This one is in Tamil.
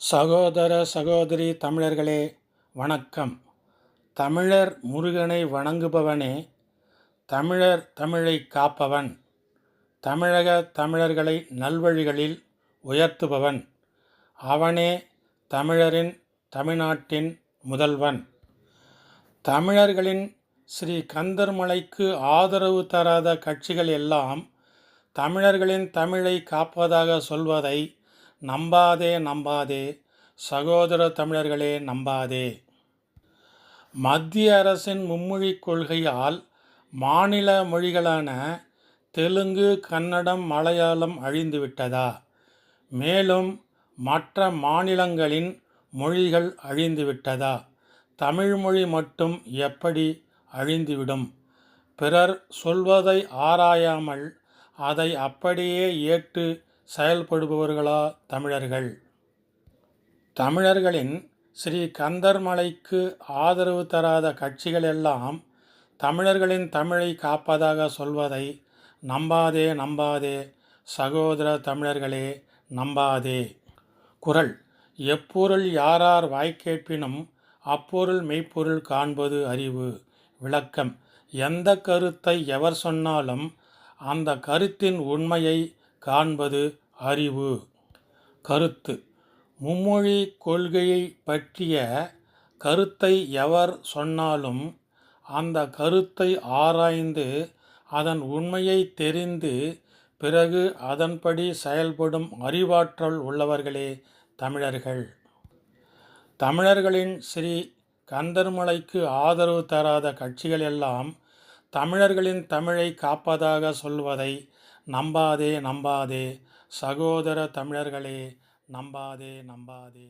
சகோதர சகோதரி தமிழர்களே வணக்கம். தமிழர் முருகனை வணங்குபவனே தமிழர் தமிழை காப்பவன் தமிழக தமிழர்களை நல்வழிகளில் உயர்த்துபவன் அவனே தமிழரின் தமிழ்நாட்டின் முதல்வன். தமிழர்களின் ஸ்ரீ கந்தர்மலைக்கு ஆதரவு தராத கட்சிகள் எல்லாம் தமிழர்களின் தமிழை காப்பதாக சொல்வதை நம்பாதே நம்பாதே. சகோதர தமிழர்களே நம்பாதே. மத்திய அரசின் மும்மொழிக் கொள்கையால் மாநில மொழிகளான தெலுங்கு கன்னடம் மலையாளம் அழிந்துவிட்டதா? மேலும் மற்ற மாநிலங்களின் மொழிகள் அழிந்துவிட்டதா? தமிழ்மொழி மட்டும் எப்படி அழிந்துவிடும்? பிறர் சொல்வதை ஆராயாமல் அதை அப்படியே ஏற்று செயல்படுபவர்களா தமிழர்கள்? தமிழர்களின் ஸ்ரீ கந்தர்மலைக்கு ஆதரவு தராத கட்சிகள் எல்லாம் தமிழர்களின் தமிழை காப்பதாக சொல்வதை நம்பாதே நம்பாதே. சகோதர தமிழர்களே நம்பாதே. குரல் எப்பொருள் யாரார் வாய்க்கேட்பினும் அப்பொருள் மெய்ப்பொருள் காண்பது அறிவு. விளக்கம் எந்த கருத்தை எவர் சொன்னாலும் அந்த கருத்தின் உண்மையை காண்பது அறிவு. கருத்து. மும்மொழி கொள்கையை பற்றிய கருத்தை எவர் சொன்னாலும் அந்த கருத்தை ஆராய்ந்து அதன் உண்மையை தெரிந்து பிறகு அதன்படி செயல்படும் அறிவாற்றல் உள்ளவர்களே தமிழர்கள். தமிழர்களின் ஸ்ரீ கந்தர்மலைக்கு ஆதரவு தராத கட்சிகள் எல்லாம் தமிழர்களின் தமிழை காப்பதாக சொல்வதை நம்பாதே நம்பாதே. சகோதர தமிழர்களே நம்பாதே நம்பாதே.